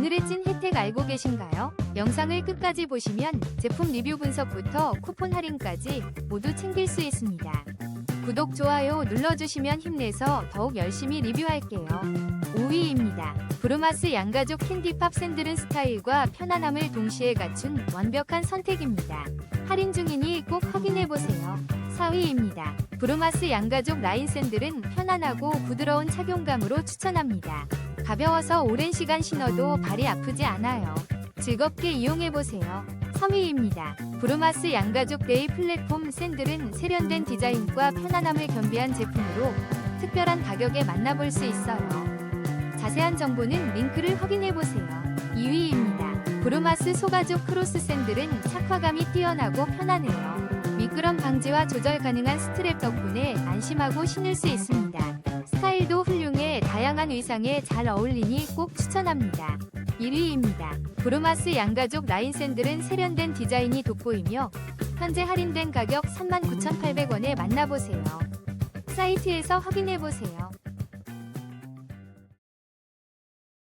오늘의 찐 혜택 알고 계신가요? 영상을 끝까지 보시면 제품 리뷰 분석부터 쿠폰 할인까지 모두 챙길 수 있습니다. 구독, 좋아요 눌러주시면 힘내서 더욱 열심히 리뷰할게요. 5위입니다. 브루마스 양가족 캔디팝 샌들은 스타일과 편안함을 동시에 갖춘 완벽한 선택입니다. 할인 중이니 꼭 확인해보세요. 4위입니다. 브루마스 양가족 라인 샌들은 편안하고 부드러운 착용감으로 추천합니다. 가벼워서 오랜 시간 신어도 발이 아프지 않아요. 즐겁게 이용해보세요. 3위입니다. 브루마스 양가족 데이 플랫폼 샌들은 세련된 디자인과 편안함을 겸비한 제품으로 특별한 가격에 만나볼 수 있어요. 자세한 정보는 링크를 확인해보세요. 2위입니다. 브루마스 소가죽 크로스 샌들은 착화감이 뛰어나고 편하네요. 미끄럼 방지와 조절 가능한 스트랩 덕분에 안심하고 신을 수 있습니다. 다양한 의상에 잘 어울리니 꼭 추천합니다. 1위입니다. 브루마스 양가족 라인 샌들은 세련된 디자인이 돋보이며 현재 할인된 가격 39,800원에 만나보세요. 사이트에서 확인해보세요.